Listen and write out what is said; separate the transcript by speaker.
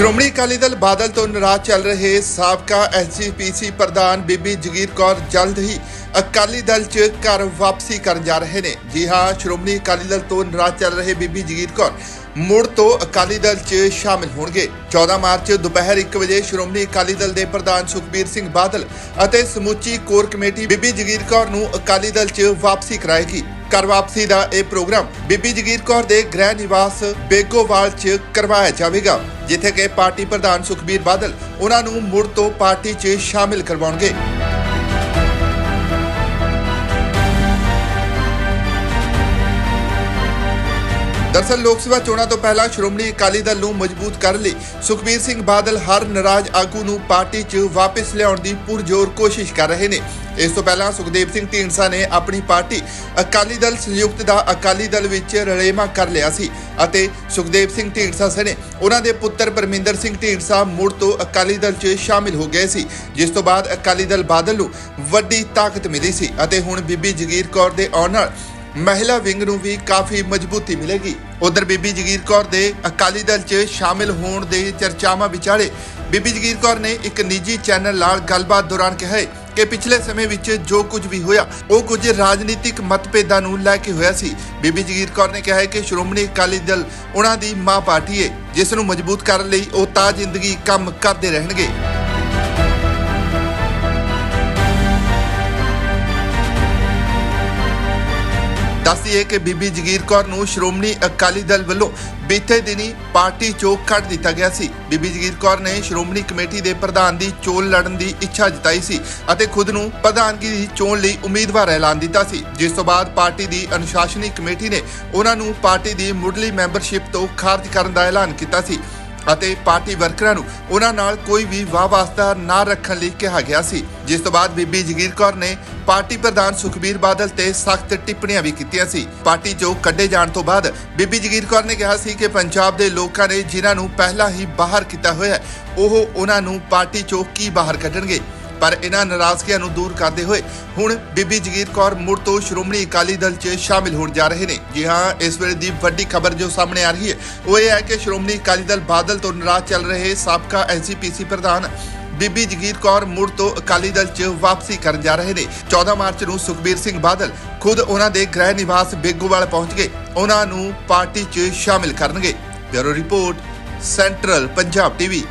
Speaker 1: ਸ਼੍ਰੋਮਣੀ ਅਕਾਲੀ ਦਲ ਬਾਦਲ ਤੋਂ ਨਾਰਾਜ਼ ਚੱਲ ਰਹੇ ਸਾਬਕਾ ਐਸਜੀਪੀਸੀ ਪ੍ਰਧਾਨ ਬੀਬੀ ਜਗੀਰ ਕੌਰ ਜਲਦ ਹੀ ਅਕਾਲੀ ਦਲ 'ਚ ਘਰ ਵਾਪਸੀ ਕਰਨ ਜਾ ਰਹੇ ਨੇ। ਜੀ ਹਾਂ, ਸ਼੍ਰੋਮਣੀ ਅਕਾਲੀ ਦਲ ਤੋਂ ਨਾਰਾਜ਼ ਚੱਲ ਰਹੇ ਬੀਬੀ ਜਗੀਰ ਕੌਰ ਮੁੜ ਤੋਂ ਅਕਾਲੀ ਦਲ 'ਚ ਸ਼ਾਮਿਲ ਹੋਣਗੇ। 14 ਮਾਰਚ ਦੁਪਹਿਰ 1 ਵਜੇ ਸ਼੍ਰੋਮਣੀ ਅਕਾਲੀ ਦਲ ਦੇ ਪ੍ਰਧਾਨ ਸੁਖਬੀਰ ਸਿੰਘ ਬਾਦਲ ਅਤੇ ਸਮੁੱਚੀ ਕੋਰ ਕਮੇਟੀ ਬੀਬੀ ਜਗੀਰ ਕੌਰ ਨੂੰ ਅਕਾਲੀ ਦਲ 'ਚ ਵਾਪਸੀ ਕਰਾਏਗੀ। ਘਰ ਵਾਪਸੀ ਦਾ ਇਹ ਪ੍ਰੋਗਰਾਮ ਬੀਬੀ ਜਗੀਰ ਕੌਰ ਦੇ ਗ੍ਰਹਿ ਨਿਵਾਸ ਬੇਗੋਵਾਲ 'ਚ ਕਰਵਾਇਆ ਜਾਵੇਗਾ, ਜਿੱਥੇ ਕਿ ਪਾਰਟੀ ਪ੍ਰਧਾਨ ਸੁਖਬੀਰ ਬਾਦਲ ਉਹਨਾਂ ਨੂੰ ਮੁੜ ਤੋਂ ਪਾਰਟੀ 'ਚ ਸ਼ਾਮਿਲ ਕਰਵਾਉਣਗੇ। ਦਰਸਲ ਲੋਕ ਸਭਾ ਚੋਣਾਂ ਤੋਂ ਪਹਿਲਾਂ ਸ਼੍ਰੋਮਣੀ ਅਕਾਲੀ ਦਲ ਨੂੰ ਮਜ਼ਬੂਤ ਕਰਨ ਲਈ ਸੁਖਬੀਰ ਸਿੰਘ ਬਾਦਲ ਹਰ ਨਾਰਾਜ਼ ਆਗੂ ਨੂੰ ਪਾਰਟੀ 'ਚ ਵਾਪਸ ਲਿਆਉਣ ਦੀ ਪੁਰਜ਼ੋਰ ਕੋਸ਼ਿਸ਼ ਕਰ ਰਹੇ ਨੇ। ਇਸ ਤੋਂ ਪਹਿਲਾਂ ਸੁਖਦੇਵ ਸਿੰਘ ਢੀਂਡਸਾ ਨੇ ਆਪਣੀ ਪਾਰਟੀ ਅਕਾਲੀ ਦਲ ਸੰਯੁਕਤ ਦਾ ਅਕਾਲੀ ਦਲ ਵਿੱਚ ਰਲੇਮਾ ਕਰ ਲਿਆ ਸੀ ਅਤੇ ਸੁਖਦੇਵ ਸਿੰਘ ਢੀਂਡਸਾ ਸਣੇ ਉਹਨਾਂ ਦੇ ਪੁੱਤਰ ਪਰਮਿੰਦਰ ਸਿੰਘ ਢੀਂਡਸਾ ਮੁੜ ਤੋਂ ਅਕਾਲੀ ਦਲ 'ਚ ਸ਼ਾਮਿਲ ਹੋ ਗਏ ਸੀ, ਜਿਸ ਤੋਂ ਬਾਅਦ ਅਕਾਲੀ ਦਲ ਬਾਦਲ ਨੂੰ ਵੱਡੀ ਤਾਕਤ ਮਿਲੀ ਸੀ ਅਤੇ ਹੁਣ ਬੀਬੀ ਜਗੀਰ ਕੌਰ ਦੇ ਆਉਣ ਨਾਲ ਮਹਿਲਾ ਵਿੰਗ ਨੂੰ ਵੀ ਕਾਫੀ ਮਜ਼ਬੂਤੀ ਮਿਲੇਗੀ। ਉਧਰ ਬੀਬੀ ਜਗੀਰ ਕੌਰ ਦੇ ਅਕਾਲੀ ਦਲ 'ਚ ਸ਼ਾਮਿਲ ਹੋਣ ਦੇ ਚਰਚਾਵਾਂ ਵਿਚਾਲੇ ਬੀਬੀ ਜਗੀਰ ਕੌਰ ਨੇ ਇੱਕ ਨਿੱਜੀ ਚੈਨਲ ਨਾਲ ਗੱਲਬਾਤ ਦੌਰਾਨ ਕਿਹਾ ਕਿ ਪਿਛਲੇ ਸਮੇਂ ਵਿੱਚ ਜੋ ਕੁਝ ਵੀ ਹੋਇਆ, ਉਹ ਕੁਝ ਰਾਜਨੀਤਿਕ ਮਤਭੇਦਾਂ ਨੂੰ ਲੈ ਕੇ ਹੋਇਆ ਸੀ। ਬੀਬੀ ਜਗੀਰ ਕੌਰ ਨੇ ਕਿਹਾ ਕਿ ਸ਼੍ਰੋਮਣੀ ਅਕਾਲੀ ਦਲ ਉਹਨਾਂ ਦੀ ਮਾਂ ਪਾਰਟੀ ਹੈ, ਜਿਸ ਨੂੰ ਮਜ਼ਬੂਤ ਕਰਨ ਲਈ ਉਹ ਤਾਂ ਜ਼ਿੰਦਗੀ ਕੰਮ ਕਰਦੇ ਰਹਿਣਗੇ। ਦੱਸਦੀਏ ਕਿ ਬੀਬੀ ਜਗੀਰ ਕੌਰ ਨੂੰ ਸ਼੍ਰੋਮਣੀ ਅਕਾਲੀ ਦਲ ਵੱਲੋਂ ਬੀਤੇ ਦਿਨੀ ਪਾਰਟੀ ਚੋਂ ਕੱਢ ਦਿੱਤਾ ਗਿਆ ਸੀ। ਬੀਬੀ ਜਗੀਰ ਕੌਰ ਨੇ ਸ਼੍ਰੋਮਣੀ ਕਮੇਟੀ ਦੇ ਪ੍ਰਧਾਨ ਦੀ ਚੋਣ ਲੜਨ ਦੀ ਇੱਛਾ ਜਤਾਈ ਸੀ ਅਤੇ ਖੁਦ ਨੂੰ ਪ੍ਰਧਾਨਗੀ ਦੀ ਚੋਣ ਲਈ ਉਮੀਦਵਾਰ ਐਲਾਨ ਦਿੱਤਾ ਸੀ। ਜਿਸ ਤੋਂ ਬਾਅਦ ਪਾਰਟੀ ਦੀ ਅਨੁਸ਼ਾਸਨੀ ਕਮੇਟੀ ਨੇ ਉਹਨਾਂ ਨੂੰ ਪਾਰਟੀ ਦੀ ਮੁੱਢਲੀ ਮੈਂਬਰਸ਼ਿਪ ਤੋਂ ਖਾਰਜ ਕਰਨ ਦਾ ਐਲਾਨ ਕੀਤਾ ਸੀ। ਅਤੇ ਪਾਰਟੀ ਵਰਕਰਾਂ ਨੂੰ ਉਹਨਾਂ ਨਾਲ ਕੋਈ ਵੀ ਵਾਹ ਵਾਸਤਾ ਨਾ ਰੱਖਣ ਲਈ ਕਿਹਾ ਗਿਆ ਸੀ। ਜਿਸ ਤੋਂ ਬਾਅਦ ਬੀਬੀ ਜਗੀਰ ਕੌਰ ਨੇ ਪਾਰਟੀ ਪ੍ਰਧਾਨ ਸੁਖਬੀਰ ਬਾਦਲ ਤੇ ਸਖਤ ਟਿੱਪਣੀਆਂ ਵੀ ਕੀਤੀਆਂ ਸੀ। ਪਾਰਟੀ ਚੋਂ ਕੱਢੇ ਜਾਣ ਤੋਂ ਬਾਅਦ ਬੀਬੀ ਜਗੀਰ ਕੌਰ ਨੇ ਕਿਹਾ ਸੀ ਕਿ ਪੰਜਾਬ ਦੇ ਲੋਕਾਂ ਨੇ ਜਿਨ੍ਹਾਂ ਨੂੰ ਪਹਿਲਾਂ ਹੀ ਬਾਹਰ ਕੀਤਾ ਹੋਇਆ ਉਹ ਉਹਨਾਂ ਨੂੰ ਪਾਰਟੀ ਚੋਂ ਕੀ ਬਾਹਰ ਕੱਢਣਗੇ? ਪਰ ਇਹਨਾਂ ਨਾਰਾਜ਼ਗੀਆਂ ਨੂੰ ਦੂਰ ਕਰਦੇ ਹੋਏ ਹੁਣ ਬੀਬੀ ਜਗੀਰ ਕੌਰ ਮੁੜ ਤੋਂ ਸ਼੍ਰੋਮਣੀ ਅਕਾਲੀ ਦਲ 'ਚ ਸ਼ਾਮਿਲ ਹੋਣ ਜਾ ਰਹੇ ਨੇ। ਜੀ ਹਾਂ, ਇਸ ਵੇਲੇ ਦੀ ਵੱਡੀ ਖਬਰ ਜੋ ਸਾਹਮਣੇ ਆ ਰਹੀ ਹੈ, ਉਹ ਇਹ ਹੈ ਕਿ ਸ਼੍ਰੋਮਣੀ ਅਕਾਲੀ ਦਲ ਬਾਦਲ ਤੋਂ ਨਾਰਾਜ਼ ਚੱਲ ਰਹੇ ਸਾਬਕਾ ਐਸਜੀਪੀਸੀ ਪ੍ਰਧਾਨ ਬੀਬੀ ਜਗੀਰ ਕੌਰ ਮੁੜ ਤੋਂ ਅਕਾਲੀ ਦਲ 'ਚ ਵਾਪਸੀ ਕਰਨ ਜਾ ਰਹੇ ਨੇ। 14 ਮਾਰਚ ਨੂੰ ਸੁਖਬੀਰ ਸਿੰਘ ਬਾਦਲ ਖੁਦ ਉਹਨਾਂ ਦੇ ਗ੍ਰਹਿ ਨਿਵਾਸ ਬੇਗੋਵਾਲ ਪਹੁੰਚ ਗਏ। ਉਹਨਾਂ ਨੂੰ ਪਾਰਟੀ 'ਚ ਸ਼ਾਮਿਲ ਕਰਨਗੇ। Bureau report, central Punjab TV.